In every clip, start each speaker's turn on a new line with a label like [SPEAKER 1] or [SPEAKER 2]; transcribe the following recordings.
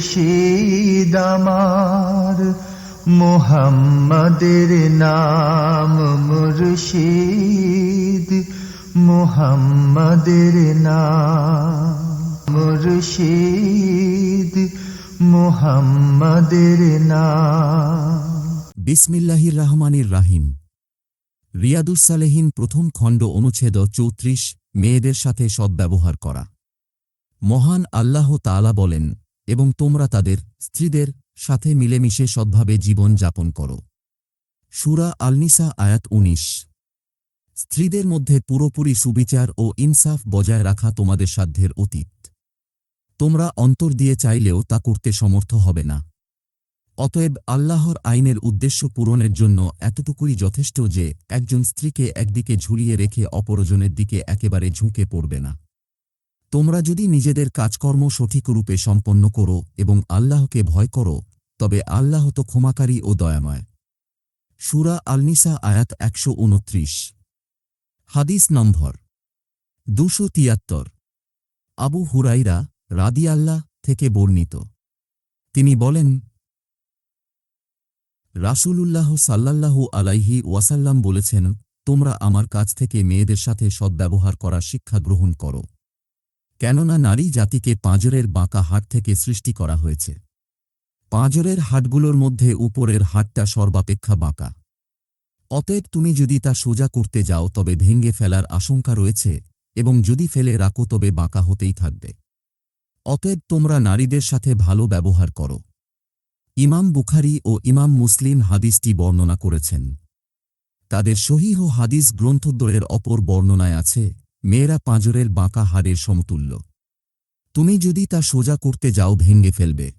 [SPEAKER 1] মুর্শিদ আমার, মোহাম্মদের নাম মুর্শিদ, মোহাম্মদের নাম মুর্শিদ, মোহাম্মদের নাম।
[SPEAKER 2] বিসমিল্লাহির রহমানির রাহিম। রিয়াদুসালেহীন প্রথম খণ্ড অনুচ্ছেদ চৌত্রিশ, মেয়েদের সাথে সদ্ব্যবহার করা। মহান আল্লাহ তাআলা বলেন এবং তোমরা তাদের স্ত্রীদের সাথে মিলেমিশে সদ্ভাবে জীবন যাপন করো। সুরা আলনিসা, আয়াত উনিশ। স্ত্রীদের মধ্যে পুরোপুরি সুবিচার ও ইনসাফ বজায় রাখা তোমাদের সাধ্যের অতীত। তোমরা অন্তর দিয়ে চাইলেও তা করতে সমর্থ হবে না। অতএব আল্লাহর আইনের উদ্দেশ্য পূরণের জন্য এতটুকুই যথেষ্ট যে একজন স্ত্রীকে একদিকে ঝুলিয়ে রেখে অপরজনের দিকে একেবারে ঝুঁকে পড়বে না। তোমরা যদি নিজেদের কাজকর্ম সঠিক রূপে সম্পন্ন করো এবং আল্লাহকে ভয় করো, তবে আল্লাহ তো ক্ষমাকারী ও দয়াময়। সুরা আলনিসা আয়াত একশো উনত্রিশ। হাদিস নম্বর দুশো তিয়াত্তর। আবু হুরাইরা রাদি আল্লাহ থেকে বর্ণিত। তিনি বলেন, রাসূলুল্লাহ সাল্লাল্লাহু আলাইহি ওয়াসাল্লাম বলেছেন, তোমরা আমার কাছ থেকে মেয়েদের সাথে সদ্ব্যবহার করা শিক্ষা গ্রহণ করো। কেননা নারী জাতিকে পাঁজরের বাঁকা হাট থেকে সৃষ্টি করা হয়েছে। পাঁজরের হাটগুলোর মধ্যে উপরের হাটটা সর্বাপেক্ষা বাঁকা। অতএব তুমি যদি তা সোজা করতে যাও, তবে ভেঙ্গে ফেলার আশঙ্কা রয়েছে এবং যদি ফেলে রাখো, তবে বাঁকা হতেই থাকবে। অতএব তোমরা নারীদের সাথে ভালো ব্যবহার করো। ইমাম বুখারি ও ইমাম মুসলিম হাদিসটি বর্ণনা করেছেন। তাদের সহিহ হাদিস গ্রন্থদ্বয়ের অপর বর্ণনায় আছে মেয়েরা পাঁজরের বাঁকা হাড়ের সমতুল্য। তুমি যদি তা সোজা করতে যাও ভেঙ্গে ফেলবে।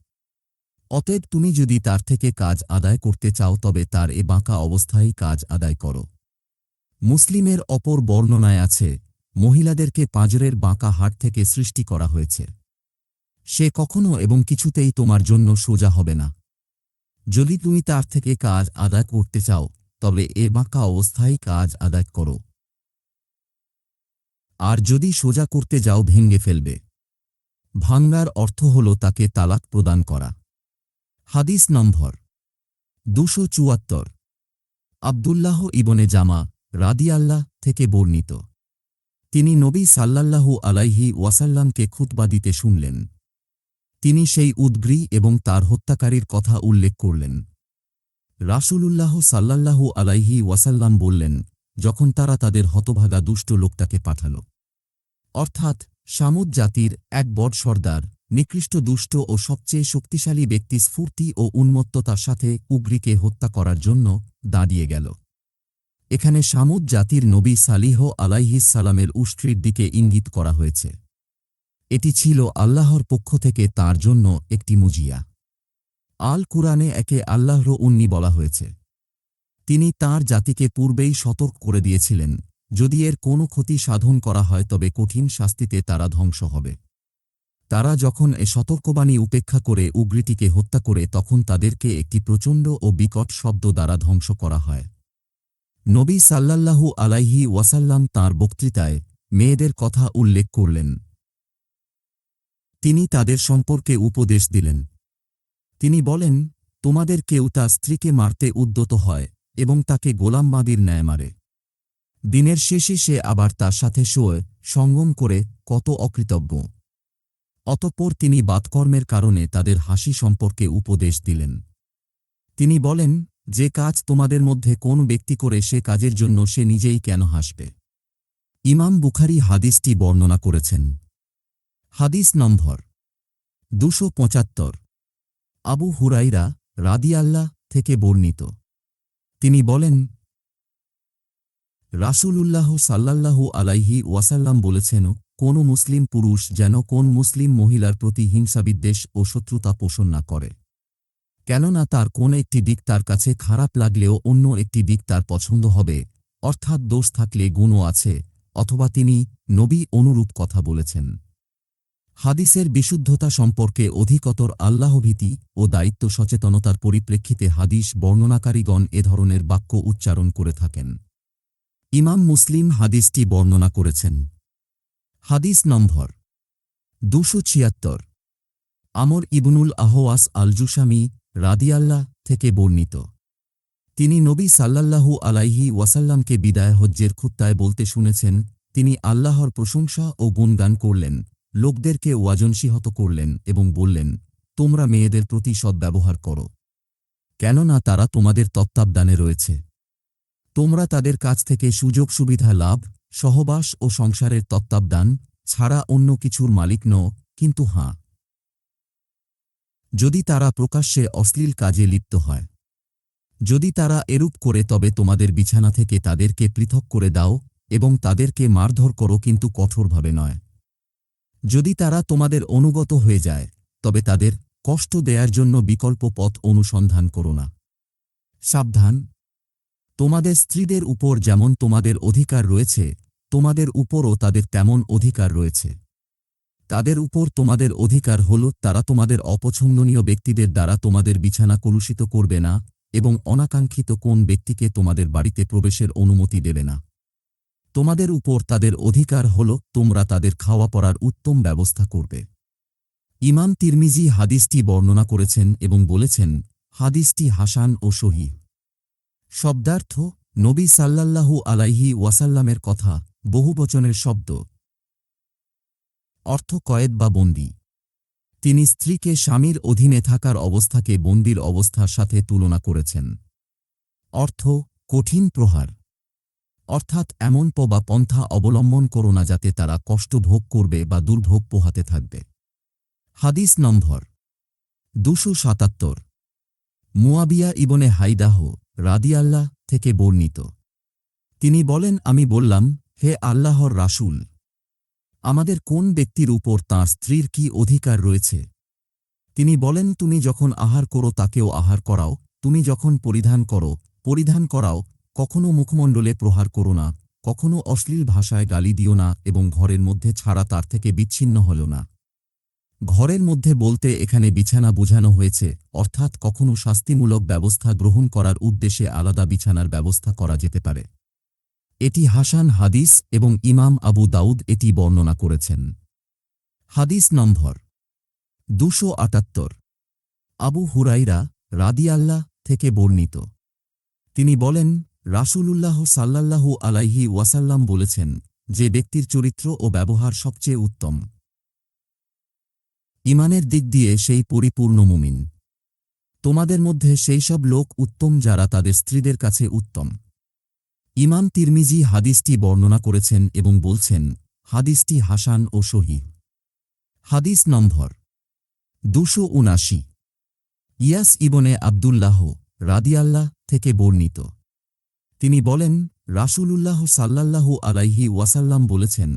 [SPEAKER 2] অতএব তুমি যদি তার থেকে কাজ আদায় করতে চাও তবে তার এ বাঁকা অবস্থায় কাজ আদায় করো। মুসলিমের অপর বর্ণনায় আছে, মহিলাদেরকে পাঁজরের বাঁকা হাট থেকে সৃষ্টি করা হয়েছে। সে কখনো এবং কিছুতেই তোমার জন্য সোজা হবে না। যদি তুমি তার থেকে কাজ আদায় করতে চাও, তবে এ বাঁকা অবস্থায় কাজ আদায় করো। আর যদি সোজা করতে যাও ভেঙ্গে ফেলবে। ভাঙ্গার অর্থ হল তাকে তালাক প্রদান করা। হাদিস নম্বর দুশো চুয়াত্তর। আবদুল্লাহ ইবনে জামা রাদিয়াল্লাহ থেকে বর্ণিত। তিনি নবী সাল্লাল্লাহু আলাইহি ওয়াসাল্লামকে খুতবা দিতে শুনলেন। তিনি সেই উদ্গ্রী এবং তার হত্যাকারীর কথা উল্লেখ করলেন। রাসূলুল্লাহ সাল্লাল্লাহু আলাইহি ওয়াসাল্লাম বললেন, যখন তারা তাদের হতভাগা দুষ্ট লোকটাকে পাঠাল অর্থাৎ সামুদ জাতির এক বড় সর্দার, নিকৃষ্ট দুষ্ট ও সবচেয়ে শক্তিশালী ব্যক্তি স্ফূর্তি ও উন্মত্ততার সাথে উগ্রীকে হত্যা করার জন্য দাঁড়িয়ে গেল। এখানে সামুদ জাতির নবী সালিহ আলাইহিস সালামের উষ্ট্রির দিকে ইঙ্গিত করা হয়েছে। এটি ছিল আল্লাহর পক্ষ থেকে তার জন্য একটি মুজিয়া। আল কুরআনে একে আল্লাহর উন্নি বলা হয়েছে। তিনি তার জাতিকে পূর্বেই সতর্ক করে দিয়েছিলেন যদি এর কোনো ক্ষতি সাধন করা হয়, তবে কঠিন শাস্তিতে তারা ধ্বংস হবে। তারা যখন এ সতর্কবাণী উপেক্ষা করে উগ্রীটিকে হত্যা করে, তখন তাদেরকে একটি প্রচণ্ড ও বিকট শব্দ দ্বারা ধ্বংস করা হয়। নবী সাল্লাল্লাহু আলাইহি ওয়াসাল্লাম তাঁর বক্তৃতায় মেয়েদের কথা উল্লেখ করলেন। তিনি তাদের সম্পর্কে উপদেশ দিলেন। তিনি বলেন, তোমাদের কেউ তার স্ত্রীকে মারতে উদ্যত হয় এবং তাকে গোলামবাদীর ন্যায় মারে। দিনের শেষে সে আবার তার সাথে শোয় সঙ্গম করে কত অকৃতজ্ঞ। অতঃপর তিনি বাতকর্মের কারণে তাদের হাসি সম্পর্কে উপদেশ দিলেন। তিনি বলেন, যে কাজ তোমাদের মধ্যে কোন ব্যক্তি করে সে কাজের জন্য সে নিজেই কেন হাসবে? ইমাম বুখারি হাদিসটি বর্ণনা করেছেন। হাদিস নম্বর দুশো পঁচাত্তর। আবু হুরাইরা রাদিয়াল্লাহ থেকে বর্ণিত। তিনি বলেন রাসূলুল্লাহ সাল্লাল্লাহু আলাইহি ওয়াসাল্লাম বলেছেন, কোন মুসলিম পুরুষ যেন কোন মুসলিম মহিলার প্রতি হিংসাবিদ্বেষ ও শত্রুতা পোষণ না করে। কেননা তার কোন একটি দিক তার কাছে খারাপ লাগলেও অন্য একটি দিক তার পছন্দ হবে, অর্থাৎ দোষ থাকলে গুণও আছে, অথবা তিনি নবী অনুরূপ কথা বলেছেন। হাদিসের বিশুদ্ধতা সম্পর্কে অধিকতর আল্লাহভীতি ও দায়িত্ব সচেতনতার পরিপ্রেক্ষিতে হাদিস বর্ণনাকারীগণ এ ধরনের বাক্য উচ্চারণ করে থাকেন। ইমাম মুসলিম হাদিসটি বর্ণনা করেছেন। হাদিস নম্বর দুশো ছিয়াত্তর। আমর ইবনুল আহওয়াস আলজুসামি রাদিয়াল্লাহ থেকে বর্ণিত। তিনি নবী সাল্লাল্লাহু আলাইহি ওয়াসাল্লামকে বিদায় হজ্জের খুত্তায় বলতে শুনেছেন, তিনি আল্লাহর প্রশংসা ও গুণগান করলেন, লোকদেরকে ওয়াজনসিহত করলেন এবং বললেন, তোমরা মেয়েদের প্রতি সদ্ব্যবহার করো। কেননা তারা তোমাদের তত্ত্বাবধানে রয়েছে। তোমরা তাদের কাছ থেকে সুযোগ সুবিধা লাভ, সহবাস ও সংসারের তত্ত্বাবধান, ছাড়া অন্য কিছুর মালিক নও, কিন্তু হাঁ। যদি তারা প্রকাশ্যে অশ্লীল কাজে লিপ্ত হয়। যদি তারা এরূপ করে, তবে তোমাদের বিছানা থেকে তাদেরকে পৃথক করে দাও এবং তাদেরকে মারধর করো, কিন্তু কঠোরভাবে নয়। যদি তারা তোমাদের অনুগত হয়ে যায়, তবে তাদের কষ্ট দেয়ার জন্য বিকল্প পথ অনুসন্ধান করো না। সাবধান তোমাদের স্ত্রীদের উপর যেমন তোমাদের অধিকার রয়েছে, তোমাদের উপরও তাদের তেমন অধিকার রয়েছে। তাদের উপর তোমাদের অধিকার হল, তারা তোমাদের অপছন্দনীয় ব্যক্তিদের দ্বারা তোমাদের বিছানা কলুষিত করবে না এবং অনাকাঙ্ক্ষিত কোন ব্যক্তিকে তোমাদের বাড়িতে প্রবেশের অনুমতি দেবে না। তোমাদের উপর তাদের অধিকার হল, তোমরা তাদের খাওয়া পড়ার উত্তম ব্যবস্থা করবে। ইমাম তিরমিজি হাদিসটি বর্ণনা করেছেন এবং বলেছেন, হাদিসটি হাসান ও সহি। শব্দার্থ নবী সাল্লাল্লাহু আলাইহি ওয়াসাল্লামের কথা, বহুবচনের শব্দ। অর্থ কয়েদ বা বন্দী। তিনি স্ত্রীকে স্বামীর অধীনে থাকার অবস্থাকে বন্দির অবস্থার সাথে তুলনা করেছেন। অর্থ, কঠিন প্রহার। অর্থাৎ এমন প বা পন্থা অবলম্বন করো না যাতে তারা কষ্ট ভোগ করবে বা দুর্ভোগ পোহাতে থাকবে। হাদিস নম্বর দুশো সাতাত্তর। মুয়াবিয়া ইবনে হাইদাহ রাদিয়াল্লাহ থেকে বর্ণিত। তিনি বলেন, আমি বললাম, হে আল্লাহর রাসূল, আমাদের কোন ব্যক্তির উপর তাঁর স্ত্রীর কি অধিকার রয়েছে? তিনি বলেন, তুমি যখন আহার করো, তাকেও আহার করাও। তুমি যখন পরিধান করো, পরিধান করাও। কখনো মুখমণ্ডলে প্রহার করো না। কখনো অশ্লীল ভাষায় গালি দিও না এবং ঘরের মধ্যে ছাড়া তার থেকে বিচ্ছিন্ন হল না। ঘরের মধ্যে বলতে এখানে বিছানা বোঝানো হয়েছে, অর্থাৎ কখনো শাস্তিমূলক ব্যবস্থা গ্রহণ করার উদ্দেশ্যে আলাদা বিছানার ব্যবস্থা করা যেতে পারে। এটি হাসান হাদিস এবং ইমাম আবু দাউদ এটি বর্ণনা করেছেন। হাদিস নম্বর দুশো আটাত্তর। আবু হুরাইরা রাদিয়াল্লাহ থেকে বর্ণিত। তিনি বলেন, রাসূলুল্লাহ সাল্লাল্লাহু আলাইহি ওয়াসাল্লাম বলেছেন যে ব্যক্তির চরিত্র ও ব্যবহার সবচেয়ে উত্তম। ইমানের দিক দিয়ে সেই পরিপূর্ণ মুমিন। তোমাদের মধ্যে সেই সব লোক উত্তম যারা তাদের স্ত্রীদের কাছে উত্তম। ইমাম তিরমিজি হাদিসটি বর্ণনা করেছেন এবং বলছেন, হাদিসটি হাসান ও সহি হাদিস নম্বর দুশো উনাশি। ইয়াস ইবনে আবদুল্লাহ রাদিয়াল্লাহ থেকে বর্ণিত। তিনি বলেন, রাসূলুল্লাহ সাল্লাল্লাহু আলাইহি ওয়াসাল্লাম বলেছেন,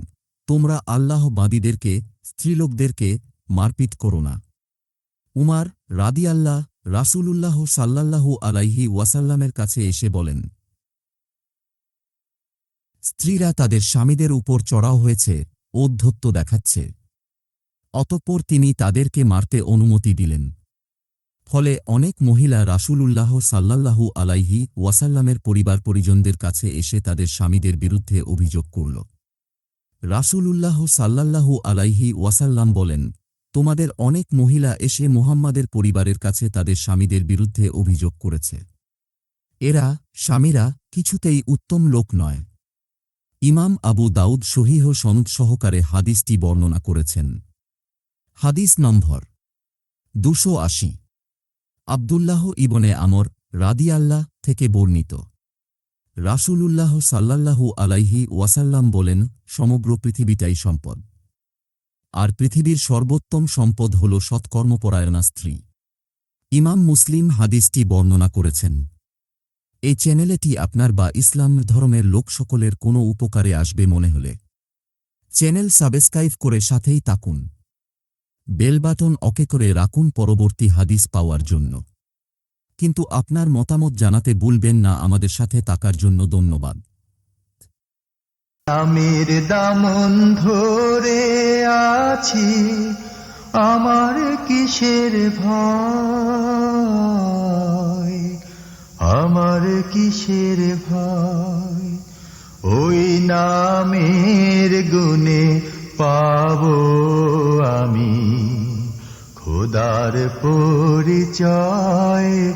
[SPEAKER 2] তোমরা আল্লাহ বাদীদেরকে স্ত্রীলোকদেরকে মারপিট করো না। উমার রাদিয়াল্লাহ রাসূলুল্লাহ সাল্লাল্লাহু আলাইহি ওয়াসাল্লামের কাছে এসে বলেন, স্ত্রীরা তাদের স্বামীদের উপর চড়াও হয়েছে, ঔদ্ধত্য দেখাচ্ছে। অতঃপর তিনি তাদেরকে মারতে অনুমতি দিলেন। ফলে অনেক মহিলা রাসূলুল্লাহ সাল্লাল্লাহু আলাইহি ওয়াসাল্লামের পরিবার পরিজনদের কাছে এসে তাদের স্বামীদের বিরুদ্ধে অভিযোগ করল। রাসূলুল্লাহ সাল্লাল্লাহু আলাইহি ওয়াসাল্লাম বলেন তোমাদের অনেক মহিলা এসে মুহাম্মাদের পরিবারের কাছে তাদের স্বামীদের বিরুদ্ধে অভিযোগ করেছে। এরা, স্বামীরা, কিছুতেই উত্তম লোক নয়। ইমাম আবু দাউদ সহিহ সনদ সহকারে হাদিসটি বর্ণনা করেছেন। হাদিস নম্বর দুশো আশি। আবদুল্লাহ ইবনে আমর রাদিয়াল্লাহ থেকে বর্ণিত। রাসূলুল্লাহ সাল্লাল্লাহু আলাইহি ওয়াসাল্লাম বলেন, সমগ্র পৃথিবীটাই সম্পদ। আর পৃথিবীর সর্বোত্তম সম্পদ হল সৎকর্মপরায়ণা স্ত্রী। ইমাম মুসলিম হাদিসটি বর্ণনা করেছেন। এই চ্যানেলেটি আপনার বা ইসলাম ধর্মের লোক সকলের কোনো উপকারে আসবে মনে হলে। চ্যানেল সাবস্ক্রাইব করে সাথেই তাকুন বেল বাটন অকে করে রাখুন পরবর্তী হাদিস পাওয়ার জন্য। কিন্তু আপনার মতামত জানাতে ভুলবেন না, আমাদের সাথে তাকার জন্য ধন্যবাদ।
[SPEAKER 1] আমির দামন ধরে আছি আমার কিসের ভয়? আমার কিসের ভয়? ওই নামের গুণে পাবো আমি। খোদার পরিচয়